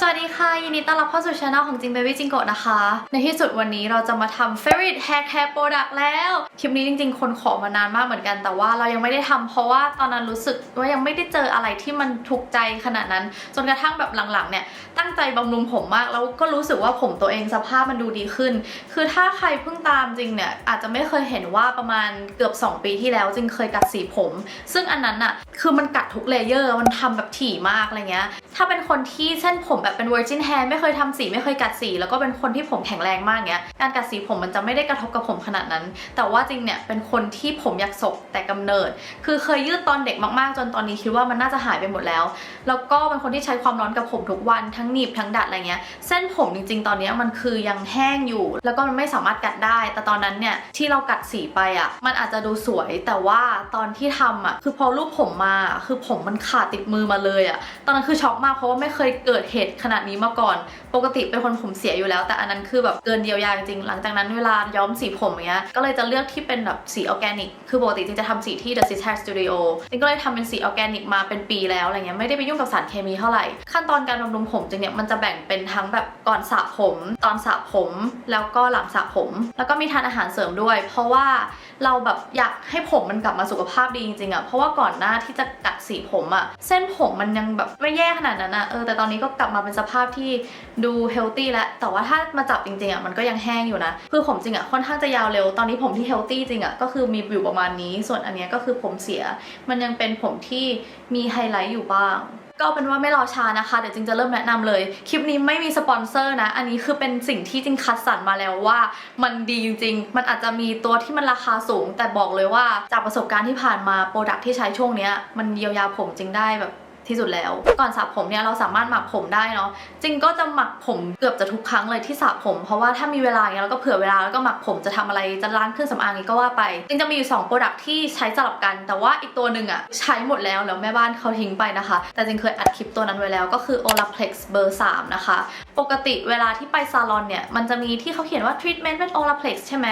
สวัสดีค่ะ ยินดีต้อนรับเข้าสู่ช anel ของจิงเบบี้จิงโกะนะคะ ในที่สุดวันนี้เราจะมาทำ favorite hair care product แล้ว คลิปนี้จริงๆ คนขอมานานมากเหมือนกัน แต่ว่าเรายังไม่ได้ทำเพราะว่าตอนนั้นรู้สึกว่ายังไม่ได้เจออะไรที่มันถูกใจขนาดนั้น จนกระทั่งแบบหลังๆเนี่ย ตั้งใจบำรุงผมมาก แล้วก็รู้สึกว่าผมตัวเองสภาพมันดูดีขึ้น คือถ้าใครเพิ่งตามจริงเนี่ยอาจจะไม่เคยเห็นว่าประมาณเกือบ 2 ปีที่แล้วจริงเคยกัดสีผม ซึ่งอันนั้นอะคือมันกัดทุกเลเยอร์มันทำแบบถี่มากอะไรเงี้ยถ้าเป็นคนที่เส้นผมแบบเป็น virgin hair ไม่เคยทำสีไม่เคยกัดสี แล้วก็เป็นคนที่ผมแข็งแรงมากเงี้ยการกัดสีผมมันจะไม่ได้กระทบกับผมขนาดนั้น แต่ว่าจริงเนี่ยเป็นคนที่ผมอยากศกแต่กำเนิด คือเคยยืดตอนเด็กมากๆ จนตอนนี้คิดว่ามันน่าจะหายไปหมดแล้ว แล้วก็เป็นคนที่ใช้ความร้อนกับผมทุกวันทั้งหนีบทั้งดัดอะไรเงี้ยเส้นผมจริง ๆ ตอนนี้มันคือยังแห้งอยู่ แล้วก็มันไม่สามารถกัดได้ แต่ตอนนั้นเนี่ยที่เรากัดสีไปอะ่ะมันอาจจะดูสวยแต่ว่าตอนที่ทำอะคือพอรูปผมมาคือผมมันขาดติดมือมาเลยอะ่ะตอนนั้นคือช็อกมากเพราะว่าไม่เคยเกิดเหตุขนาดนี้มาก่อน ปกติเป็นคนผมเสียอยู่แล้ว แต่อันนั้นคือแบบเกินเยียวยาจริงหลังจากนั้นเวลาย้อมสีผมเงี้ยก็เลยจะเลือกที่เป็นแบบสีออร์แกนิกคือปกติจริงจะทำสีที่ The Sis Hair Studio จริงก็เลยทำเป็นสีออร์แกนิกมาเป็นปีแล้วอะไรเงี้ยไม่ได้ไปยุ่งกับสารเคมีเท่าไหร่ ขั้นตอนการบำรุงผมจริงเนี่ยมันจะแบ่งเป็นทั้งแบบก่อนสระผม ตอนสระผม แล้วก็หลังสระผม แล้วก็มีทานอาหารเสริมด้วย เพราะว่า เราแบบอยากให้ผมมันกลับมาสุขภาพดีจริงๆอะเพราะว่าก่อนหน้าที่จะกัดสีผมอะเส้นผมมันยังแบบไม่แย่ขนาดนั้นอะเออแต่ตอนนี้ก็กลับมาเป็นสภาพที่ดูเฮลตี้แล้วแต่ว่าถ้ามาจับจริงๆอะมันก็ยังแห้งอยู่นะคือผมจริงอะค่อนข้างจะยาวเร็วตอนนี้ผมที่เฮลตี้จริงอะก็คือมีอยู่ประมาณนี้ ส่วนอันเนี้ยก็คือผมเสีย มันยังเป็นผมที่มีไฮไลท์อยู่บ้าง ก็เป็นว่าไม่รอช้านะคะ เดี๋ยวจิงจะเริ่มแนะนำเลย คลิปนี้ไม่มีสปอนเซอร์นะ อันนี้คือเป็นสิ่งที่จิงคัดสรรมาแล้วว่ามันดีจริง ๆ มันอาจจะมีตัวที่มันราคาสูง แต่บอกเลยว่าจากประสบการณ์ที่ผ่านมาโปรดักที่ใช้ช่วงเนี้ยมันเยียวยาผมจริงได้แบบ ที่สุดแล้ว ก่อนสระผมเนี่ยเราสามารถหมักผมได้เนาะจริงก็จะหมักผมเกือบจะทุกครั้งเลยที่สระผม เพราะว่าถ้ามีเวลาเงี้ยเราก็เผื่อเวลาแล้วก็หมักผมจะทำอะไรจะล้างเครื่องสำอางนี้ก็ว่าไป จริงจะมีอยู่2โปรดักที่ใช้สลับกัน แต่ว่าอีกตัวหนึ่งอะใช้หมดแล้วแล้วแม่บ้านเขาทิ้งไปนะคะ แต่จริงเคยอัดคลิปตัวนั้นไว้แล้วก็คือ Olaplex เบอร์3นะคะ ปกติเวลาที่ไปซาลอนเนี่ยมันจะมีที่เขาเขียนว่า treatment เป็น Olaplex ใช่ไหม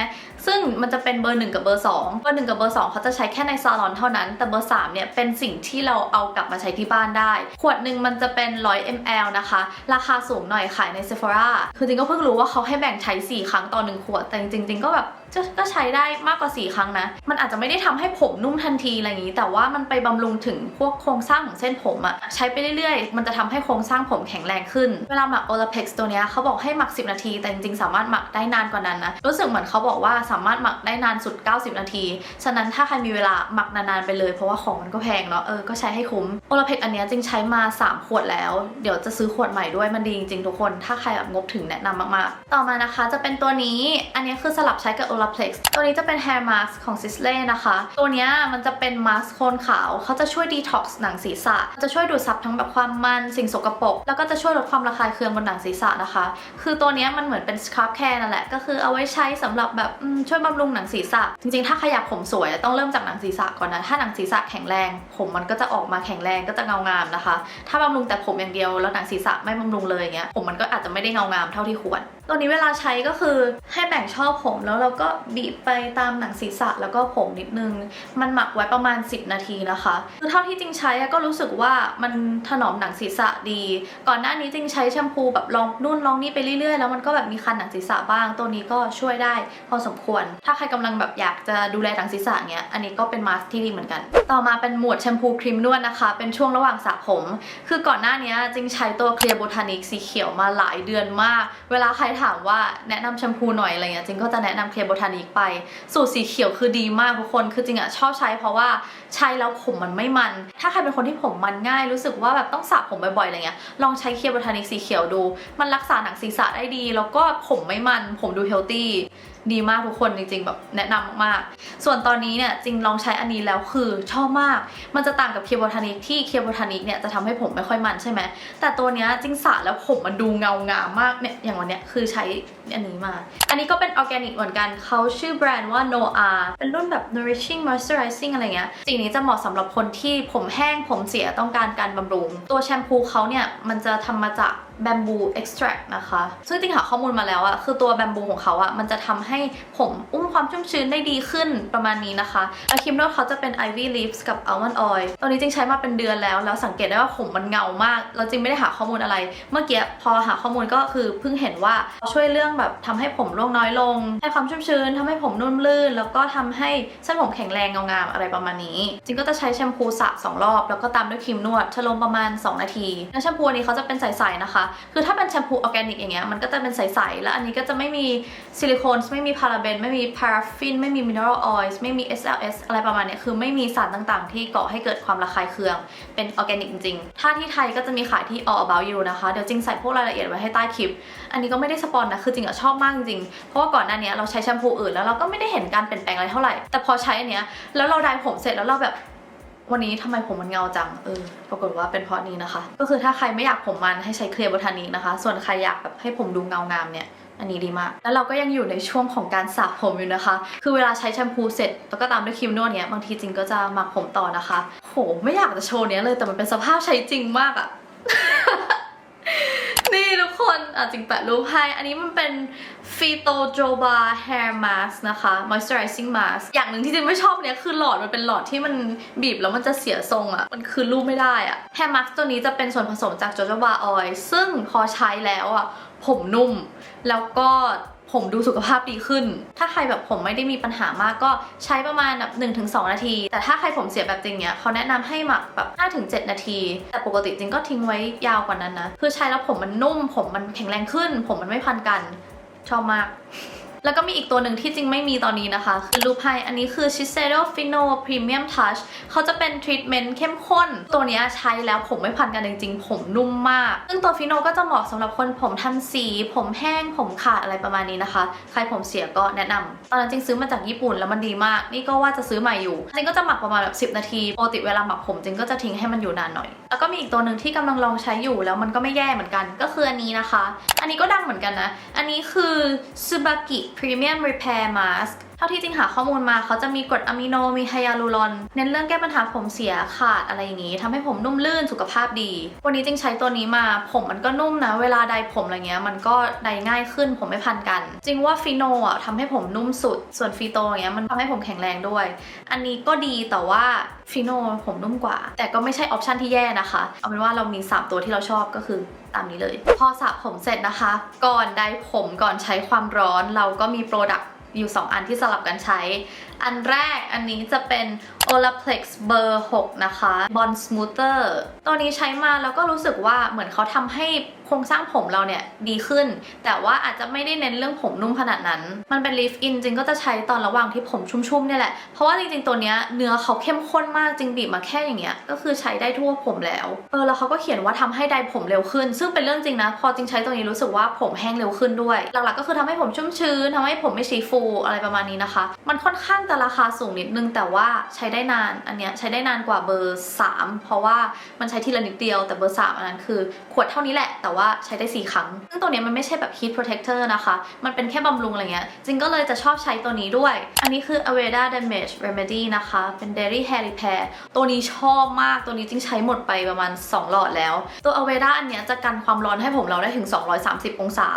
ซึ่งมันจะเป็นเบอร์1กับเบอร์2เบอร์1กับเบอร์2เขาจะใช้แค่ในซาลอนเท่านั้นแต่เบอร์3เนี่ยเป็นสิ่งที่เราเอากลับมาใช้ที่บ้านได้ ขวดหนึ่งมันจะเป็น 100 ml นะคะ ราคาสูงหน่อยขายใน Sephora คือจริงก็เพิ่งรู้ว่าเขาให้แบ่งใช้ 4 ครั้งต่อ1ขวด แต่จริงๆก็แบบ ก็ก็ใช้ได้มากกว่า 4 ครั้งนะ มันอาจจะไม่ได้ทำให้ผมนุ่มทันทีอะไรอย่างนี้ แต่ว่ามันไปบำรุงถึงพวกโครงสร้างของเส้นผมอะใช้ไปเรื่อยๆ มันจะทำให้โครงสร้างผมแข็งแรงขึ้น เวลาหมัก Olaplex ตัวเนี้ยเขาบอกให้หมัก 10 นาที แต่จริงๆ สามารถหมักได้นานกว่านั้นนะ รู้สึกเหมือนเขาบอกว่าสามารถหมักได้นานสุด 90 นาที ฉะนั้นถ้าใครมีเวลาหมักนานๆไปเลย เพราะว่าของมันก็แพงเนาะ เออ ก็ใช้ให้คุ้ม Olaplex อันเนี้ยจริงใช้มา 3 ขวดแล้ว เดี๋ยวจะซื้อขวดใหม่ด้วยมันดีจริงๆทุกคน ถ้าใครแบบงบถึงแนะนำมากๆ ต่อมานะคะจะเป็นตัวนี้ อันนี้คือสลับใช้กับ Olaplex ตัวนี้จะเป็น hair mask ของ Sisley นะคะ ตัวนี้มันจะเป็นมาสก์โคนขาว เขาจะช่วย detox หนังศีรษะ จะช่วยดูดซับทั้งแบบความมันสิ่งสกปรก แล้วก็จะช่วยลดความระคายเคืองบนหนังศีรษะนะคะ คือตัวนี้มันเหมือนเป็น scrub care นั่นแหละ ก็คือเอาไว้ใช้สำหรับแบบช่วยบำรุงหนังศีรษะ จริงๆ ถ้าใครอยากผมสวยต้องเริ่มจากหนังศีรษะก่อนนะ ถ้าหนังศีรษะแข็งแรง ผมมันก็จะออกมาแข็งแรงก็จะเงางามนะคะ ถ้าบำรุงแต่ผมอย่างเดียวแล้วหนังศีรษะไม่บำรุงเลยอย่างเงี้ย ผมมันก็อาจจะไม่ได้เงางามเท่าที่ควร ตัวนี้เวลาใช้ก็คือให้แบ่งช่อผมแล้วเราก็บีบไปตามหนังศีรษะแล้วก็ผมนิดนึง มันหมักไว้ประมาณ 10 นาทีนะคะคือเท่าที่จริงใช้ก็รู้สึกว่ามันถนอมหนังศีรษะดี ก่อนหน้านี้จริงใช้แชมพูแบบลองนู่นลองนี่ไปเรื่อยๆ แล้วมันก็แบบมีคันหนังศีรษะบ้าง ตัวนี้ก็ช่วยได้พอสมควร ถ้าใครกำลังแบบอยากจะดูแลหนังศีรษะเนี้ยอันนี้ก็เป็นมาสก์ที่ดีเหมือนกัน ต่อมาเป็นหมวดแชมพูครีมนวดนะคะ เป็นช่วงระหว่างสระผม คือก่อนหน้านี้จริงใช้ตัวเคลียร์โบทานิกสีเขียวมาหลายเดือนมาก เวลาใครถามว่าแนะนำแชมพูหน่อยอะไรเงี้ยจริงก็จะแนะนำเคลียร์โบทานิกไป สูตรสีเขียวคือดีมากทุกคนคือจริงอะชอบใช้เพราะว่าใช้แล้วผมมันไม่มัน ถ้าใครเป็นคนที่ผมมันง่ายรู้สึกว่าแบบต้องสระผมบ่อยๆอะไรเงี้ยลองใช้เคลียร์โบทานิกสีเขียวดู มันรักษาหนังศีรษะได้ดี แล้วก็ผมไม่มันผมดูเฮลตี้ ดีมากทุกคนจริง ๆ แบบแนะนำมากๆ ส่วนตอนนี้เนี่ยจริงลองใช้อันนี้แล้วคือชอบมาก มันจะต่างกับเคียร์โบทานิกที่เคียร์โบทานิกเนี่ยจะทำให้ผมไม่ค่อยมันใช่ไหม แต่ตัวเนี้ยจริงสระแล้วผมมันดูเงางามมากเนี่ยอย่างวันเนี้ยคือใช้อันนี้มา อันนี้ก็เป็นออร์แกนิกเหมือนกันเขาชื่อแบรนด์ว่า Noa เป็นรุ่นแบบ nourishing moisturizing อะไรเงี้ยสิ่งนี้จะเหมาะสำหรับคนที่ผมแห้งผมเสียต้องการการบำรุง ตัวแชมพูเขาเนี่ยมันจะทำมาจาก แบมบูเอ็กซ์แทรนะคะ ซึ่งจริงหาข้อมูลมาแล้วอะคือตัวแบมบูของเขาอะมันจะทำให้ให้ผมอุ้มความชุ่มชื้นได้ดีขึ้นประมาณนี้นะคะ แล้วครีมนวดเขาจะเป็น Ivy Leaves กับ Almond Oil ตัวนี้จริงใช้มาเป็นเดือนแล้ว แล้วสังเกตได้ว่าผมมันเงามาก เราจริงไม่ได้หาข้อมูลอะไร เมื่อกี้พอหาข้อมูลก็คือเพิ่งเห็นว่าช่วยเรื่องแบบทำให้ผมร่วงน้อยลง ให้ความชุ่มชื้นทำให้ผมนุ่มลื่น แล้วก็ทำให้เส้นผมแข็งแรงเงางามอะไรประมาณนี้ จริงก็จะใช้แชมพูสระสองรอบ แล้วก็ตามด้วยครีมนวดชะลมประมาณ 2 นาทีแล้วแชมพูอันนี้เขาจะเป็นใสๆนะคะคือถ้าเป็นแชมพูออร์แกนิกอย่างเงี้ยมันก็จะเป็นใสๆ แล้วอันนี้ก็จะไม่มีซิลิโคนไม่มีพาราเบน ไม่มีพาราฟิน ไม่มีมินเนอรัลออยล์ไม่มี SLS อะไรประมาณเนี้ยคือไม่มีสารต่างๆ ที่ก่อให้เกิดความระคายเคือง เป็นออร์แกนิกจริงๆ ถ้าที่ไทยก็จะมีขายที่ All About You นะคะ เดี๋ยวจริงใส่พวกรายละเอียดไว้ให้ใต้คลิป อันนี้ก็ไม่ได้สปอนนะ คือจริงอะชอบมากจริง เพราะว่าก่อนหน้านี้เราใช้แชมพูอื่นแล้วเราก็ไม่ได้เห็นการเปลี่ยนแปลงอะไรเท่าไหร่ แต่พอใช้อันเนี้ยแล้วเราดร์ผมเสร็จแล้วเราแบบ วันนี้ทำไมผมมันเงาจัง เออ ปรากฏว่าเป็นเพราะนี้นะคะ ก็คือถ้าใครไม่อยากผมมันให้ใช้เคลียร์บทานินะคะ ส่วนใครอยากแบบให้ผมดูเงางามเนี่ย อันนี้ดีมาก แล้วเราก็ยังอยู่ในช่วงของการสระผมอยู่นะคะ คือเวลาใช้แชมพูเสร็จ แล้วก็ตามด้วยครีมนวดเนี้ยบางทีจริงก็จะหมักผมต่อนะคะ โห ไม่อยากจะโชว์เนี้ยเลย แต่มันเป็นสภาพใช้จริงมากอะนี่ทุก คนอะจริงแปะรูปให้ อันนี้มันเป็น Fito Joba Hair Mask นะคะ Moisturizing Mask อย่างหนึ่งที่จริงไม่ชอบเนี้ยคือหลอดมันเป็นหลอดที่มันบีบแล้วมันจะเสียทรงอะ่ะ มันคือรูปไม่ได้อะ่ะ Hair Mask ตัวนี้จะเป็นส่วนผสมจาก Jojoba Oil ซึ่งพอใช้แล้วอะ ผมนุ่ม แล้วก็ ผมดูสุขภาพดีขึ้น ถ้าใครแบบผมไม่ได้มีปัญหามากก็ใช้ประมาณแบบหนึ่งถึงสองนาที แต่ถ้าใครผมเสียแบบจริงเนี้ยเขาแนะนำให้หมักแบบห้าถึงเจ็ดนาที แต่ปกติจริงก็ทิ้งไว้ยาวกว่านั้นนะ คือใช้แล้วผมมันนุ่ม ผมมันแข็งแรงขึ้น ผมมันไม่พันกัน ชอบมาก แล้วก็มีอีกตัวหนึ่งที่จริงไม่มีตอนนี้นะคะ คือลูปไฮอันนี้คือ Shiseido Fino Premium Touch เขาจะเป็นทรีทเมนต์เข้มข้น ตัวนี้ใช้แล้วผมไม่พันกันจริงๆ ผมนุ่มมาก ซึ่งตัวฟิโนก็จะเหมาะสำหรับคนผมทันสี ผมแห้งผมขาดอะไรประมาณนี้นะคะ ใครผมเสียก็แนะนำตอนนั้นจริงซื้อมาจากญี่ปุ่นแล้วมันดีมาก นี่ก็ว่าจะซื้อใหม่อยู่จริงก็จะหมักประมาณแบบ10 นาทีปกติเวลาหมักผมจริงก็จะทิ้งให้มันอยู่นานหน่อย แล้วก็มีอีกตัวหนึ่งที่กำลังลองใช้อยู่แล้วมันก็ไม่แย่เหมือนกัน ก็คืออันนี้นะคะ อันนี้ก็ดังเหมือนกันนะ อันนี้คือ Subaki Premium Repair Mask เท่าที่จริงหาข้อมูลมาเขาจะมีกรดอะมิโนมีไฮยาลูรอน เน้นเรื่องแก้ปัญหาผมเสียขาดอะไรอย่างนี้ทำให้ผมนุ่มลื่นสุขภาพดี วันนี้จริงใช้ตัวนี้มาผมมันก็นุ่มนะ เวลาใดผมอะไรเงี้ยมันก็ใดง่ายขึ้นผมไม่พันกัน จริงว่าฟิโนอะทำให้ผมนุ่มสุด ส่วนฟีโตอย่างเงี้ยมันทำให้ผมแข็งแรงด้วย อันนี้ก็ดีแต่ว่าฟิโนผมนุ่มกว่า แต่ก็ไม่ใช่ออปชันที่แย่นะคะ เอาเป็นว่าเรามี 3 ตัวที่เราชอบก็คือตามนี้เลย พอสระผมเสร็จนะคะ ก่อนใดผมก่อนใช้ความร้อนเราก็มีโปรดักต อยู่ 2 อันที่สลับกันใช้ อันแรกอันนี้จะเป็น Olaplex เบอร์ 6 นะคะ Bond Smoother ตัวนี้ใช้มาแล้วก็รู้สึกว่าเหมือนเขาทำให้ โครงสร้างผมเราเนี่ยดีขึ้น แต่ว่าอาจจะไม่ได้เน้นเรื่องผมนุ่มขนาดนั้น มันเป็น leave in จริงก็จะใช้ตอนระหว่างที่ผมชุ่มๆเนี่ยแหละ เพราะว่าจริงๆตัวเนี้ยเนื้อเขาเข้มข้นมากจริงบีบมาแค่อย่างเงี้ยก็คือใช้ได้ทั่วผมแล้วเออแล้วเขาก็เขียนว่าทำให้ได้ผมเร็วขึ้น ซึ่งเป็นเรื่องจริงนะ พอจริงใช้ตัวนี้รู้สึกว่าผมแห้งเร็วขึ้นด้วย หลักๆก็คือทำให้ผมชุ่มชื้นทำให้ผมไม่สีฟูอะไรประมาณนี้นะคะ มันค่อนข้างจะราคาสูงนิดนึงแต่ว่าใช้ได้นานอันเนี้ยใช้ได้นานกว่าเบอร์ 3 เพราะว่ามันใช้ทีละนิดเดียวแต่เบอร์3อันนั้นคือ ขวดเท่านี้แหละแต่ว่าใช้ได้ 4 ครั้ง ซึ่งตัวนี้มันไม่ใช่แบบ heat protector นะคะ มันเป็นแค่บำรุงอะไรเงี้ยจิงก็เลยจะชอบใช้ตัวนี้ด้วย อันนี้คือ Aveda Damage Remedy นะคะ เป็น Dairy Hair Repair ตัวนี้ชอบมากตัวนี้จิงใช้หมดไปประมาณ 2 หลอดแล้ว ตัว Aveda อันเนี้ยจะกันความร้อนให้ผมเราได้ถึง 230 องศา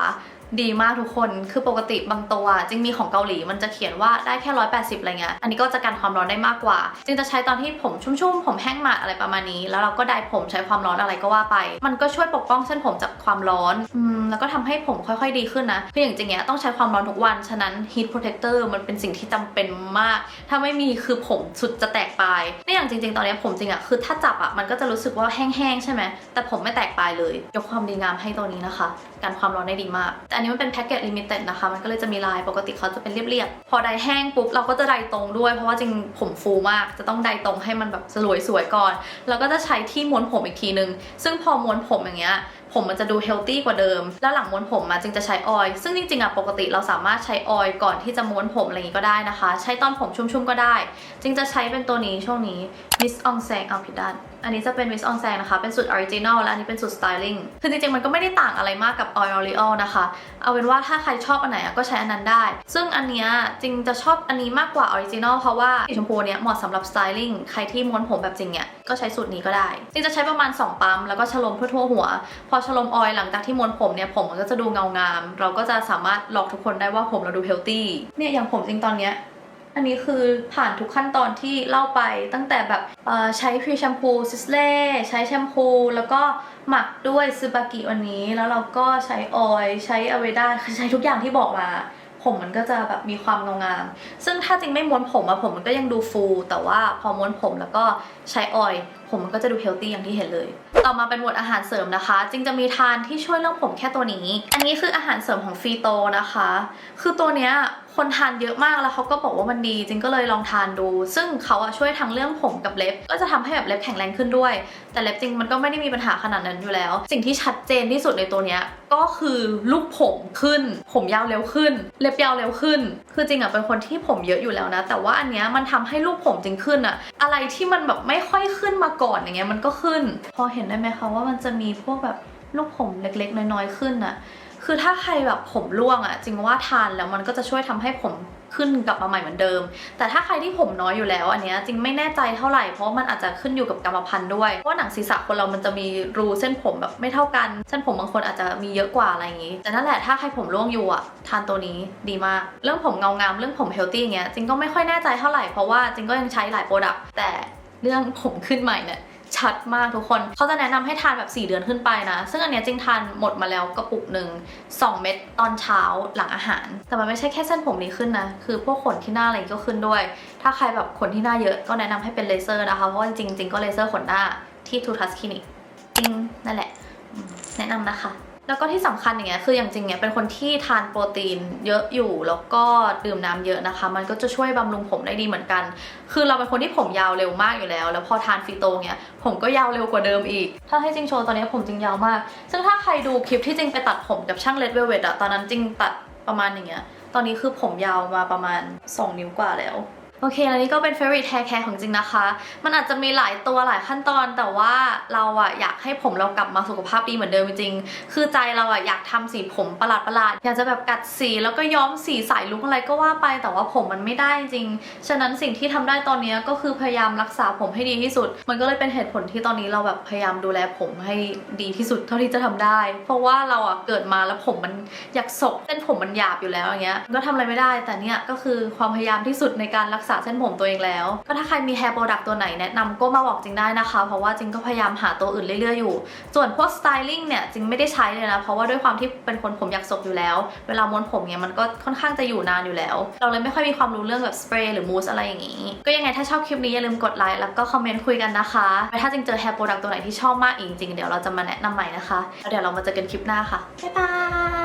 ดีมากทุกคน คือปกติบางตัวจริงมีของเกาหลีมันจะเขียนว่าได้แค่ 180 อะไรเงี้ย อันนี้ก็จะกันความร้อนได้มากกว่า จึงจะใช้ตอนที่ผมชุ่มๆ ผมแห้งหมาดอะไรประมาณนี้ แล้วเราก็ได้ผมใช้ความร้อนอะไรก็ว่าไป มันก็ช่วยปกป้องเส้นผมจากความร้อน อืม แล้วก็ทำให้ผมค่อยๆดีขึ้นนะ คืออย่างจริงเนี้ยต้องใช้ความร้อนทุกวัน ฉะนั้น heat protector มันเป็นสิ่งที่จำเป็นมาก ถ้าไม่มีคือผมสุดจะแตกปลายนี่อย่างจริง ๆ ตอนนี้ผมจริงอะคือถ้าจับอะมันก็จะรู้สึกว่าแห้งๆ ใช่ไหมแต่ผมไม่แตกปลายเลย ยกความดีงามให้ตัวนี้นะคะการความร้อนได้ดีมากแต่อันนี้มันเป็นแพ็กเกจลิมิเต็ดนะคะ มันก็เลยจะมีลายปกติเขาจะเป็นเรียบๆ พอไดแห้งปุ๊บเราก็จะไดตรงด้วย เพราะว่าจริงผมฟูมาก จะต้องไดตรงให้มันแบบสวยๆก่อน แล้วก็จะใช้ที่ม้วนผมอีกทีนึง ซึ่งพอม้วนผมอย่างเงี้ยผมมันจะดูเฮลตี้กว่าเดิม แล้วหลังม้วนผมมาจึงจะใช้ออยล์ ซึ่งจริงๆอะปกติเราสามารถใช้ออยล์ก่อนที่จะม้วนผมอะไรอย่างงี้ก็ได้นะคะ ใช้ตอนผมชุ่มๆก็ได้ จึงจะใช้เป็นตัวนี้ช่วงนี้ Miss Ong Seng เอาผิดด้านอันนี้จะเป็น Miss On s a n นะคะ เป็นสูตร Original และอันนี้เป็นสูตร Styling คือจริงๆ มันก็ไม่ได้ต่างอะไรมากกับ Oil L'Oreal นะคะ เอาเป็นว่าถ้าใครชอบอันไหนก็ใช้อันนั้นได้ ซึ่งอันเนี้ยจริงจะชอบอันนี้มากกว่า Original เพราะว่าสีชมพูเนี้ยเหมาะสำหรับ Styling ใครที่ม้วนผมแบบจริงเนี่ยก็ใช้สูตรนี้ก็ได้ จริงจะใช้ประมาณ 2 ปั๊ม แล้วก็ฉลมทั่วหัว พอฉลมออยล์หลังจากที่ม้วนผมเนี่ยผมมันก็จะดูเงางาม เราก็จะสามารถหลอกทุกคนได้ว่าผมเราดูเฮลตี้ เนี่ยอย่างผมจริงตอนเนี้ย อันนี้คือผ่านทุกขั้นตอนที่เล่าไปตั้งแต่แบบใช้พรีแชมพูซิสเล่ใช้แชมพู แล้วก็หมักด้วยซูบากิวันนี้ แล้วเราก็ใช้ออยล์ใช้อเวด้าใช้ทุกอย่างที่บอกมา ผมมันก็จะแบบมีความเงางามซึ่งถ้าจริงไม่ม้วนผมอะผมมันก็ยังดูฟู แต่ว่าพอม้วนผมแล้วก็ใช้ออยล์ผมมันก็จะดูเฮลตี้อย่างที่เห็นเลย ต่อมาเป็นหมวดอาหารเสริมนะคะจริงจะมีทานที่ช่วยเรื่องผมแค่ตัวนี้ อันนี้คืออาหารเสริมของฟีโตนะคะ คือตัวเนี้ย คนทานเยอะมากแล้วเขาก็บอกว่ามันดีจริงก็เลยลองทานดู ซึ่งเขาอะช่วยทั้งเรื่องผมกับเล็บ ก็จะทำให้แบบเล็บแข็งแรงขึ้นด้วย แต่เล็บจริงมันก็ไม่ได้มีปัญหาขนาดนั้นอยู่แล้ว สิ่งที่ชัดเจนที่สุดในตัวเนี้ยก็คือลูกผมขึ้น ผมยาวเร็วขึ้น เล็บยาวเร็วขึ้น คือจริงอะเป็นคนที่ผมเยอะอยู่แล้วนะ แต่ว่าอันเนี้ยมันทำให้ลูกผมจริงขึ้นอะอะไรที่มันแบบไม่ค่อยขึ้นมาก่อนอย่างเงี้ยมันก็ขึ้น พอเห็นได้ไหมคะว่ามันจะมีพวกแบบลูกผมเล็กๆ น้อยๆขึ้นอะ คือถ้าใครแบบผมร่วงอะจริงว่าทานแล้วมันก็จะช่วยทำให้ผมขึ้นกลับมาใหม่เหมือนเดิม แต่ถ้าใครที่ผมน้อยอยู่แล้ว อันเนี้ยจริงไม่แน่ใจเท่าไหร่เพราะมันอาจจะขึ้นอยู่กับกรรมพันธุ์ด้วยเพราะหนังศีรษะคนเรามันจะมีรูเส้นผมแบบไม่เท่ากัน เส้นผมบางคนอาจจะมีเยอะกว่าอะไรอย่างงี้ แต่นั่นแหละถ้าใครผมร่วงอยู่อะทานตัวนี้ดีมาก เรื่องผมเงางามเรื่องผมเฮลตี้เงี้ยจริงก็ไม่ค่อยแน่ใจเท่าไหร่เพราะว่าจริงก็ยังใช้หลายโปรดักต์แต่เรื่องผมขึ้นใหม่เนี่ย ชัดมากทุกคน เขาจะแนะนำให้ทานแบบ 4 เดือนขึ้นไปนะ ซึ่งอันเนี้ยจริงทานหมดมาแล้วกระปุกหนึ่ง2 เม็ดตอนเช้าหลังอาหาร แต่มันไม่ใช่แค่เส้นผมนี้ขึ้นนะ คือพวกขนที่หน้าอะไรก็ขึ้นด้วย ถ้าใครแบบขนที่หน้าเยอะก็แนะนำให้เป็นเลเซอร์นะคะ เพราะจริงๆจริงก็เลเซอร์ขนหน้าที่ทูทัสคลินิกจริงนั่นแหละ แนะนำนะคะ แล้วก็ที่สำคัญอย่างเงี้ยคืออย่างจริงเนี่ยเป็นคนที่ทานโปรตีนเยอะอยู่แล้วก็ดื่มน้ำเยอะนะคะ มันก็จะช่วยบำรุงผมได้ดีเหมือนกัน คือเราเป็นคนที่ผมยาวเร็วมากอยู่แล้ว แล้วพอทานฟีโตเนี่ยผมก็ยาวเร็วกว่าเดิมอีก ถ้าให้จริงโชว์ตอนนี้ผมจริงยาวมาก ซึ่งถ้าใครดูคลิปที่จริงไปตัดผมกับช่างเลดเวลเวดอะตอนนั้นจริงตัดประมาณอย่างเงี้ยตอนนี้คือผมยาวมาประมาณ 2 นิ้วกว่าแล้ว โอเคแล้วนี่ก็เป็น favorite hair care ของจริงนะคะ มันอาจจะมีหลายตัวหลายขั้นตอน แต่ว่าเราอะอยากให้ผมเรากลับมาสุขภาพดีเหมือนเดิมจริง คือใจเราอะอยากทำสีผมประหลาดประหลาดอยากจะแบบกัดสีแล้วก็ย้อมสีใส่ลุกอะไรก็ว่าไป แต่ว่าผมมันไม่ได้จริง ฉะนั้นสิ่งที่ทำได้ตอนนี้ก็คือพยายามรักษาผมให้ดีที่สุด มันก็เลยเป็นเหตุผลที่ตอนนี้เราแบบพยายามดูแลผมให้ดีที่สุดเท่าที่จะทำได้ เพราะว่าเราอะเกิดมาแล้วผมมันอยากสกเส้นผมมันหยาบอยู่แล้วอย่างเงี้ย ก็ทำอะไรไม่ได้ แต่เนี่ยก็คือความพยายามที่สุดในการรักษาเส้นผมตัวเองแล้ว ก็ถ้าใครมี hair product ตัวไหนแนะนำก็มาบอกจิงได้นะคะ เพราะว่าจิงก็พยายามหาตัวอื่นเรื่อยๆอยู่ ส่วนพวก styling เนี่ยจิงไม่ได้ใช้เลยนะ เพราะว่าด้วยความที่เป็นคนผมอยากสกอยู่แล้ว เวลาม้วนผมเนี่ยมันก็ค่อนข้างจะอยู่นานอยู่แล้ว เราเลยไม่ค่อยมีความรู้เรื่องแบบสเปรย์หรือมูสอะไรอย่างงี้ ก็ยังไงถ้าชอบคลิปนี้อย่าลืมกดไลค์แล้วก็คอมเมนต์คุยกันนะคะแล้วถ้าจิงเจอ hair product ตัวไหนที่ชอบมากอีกจริงๆเดี๋ยวเราจะมาแนะนำใหม่นะคะแล้วเดี๋ยวเรามาเจอกันคลิปหน้าค่ะบ๊ายบาย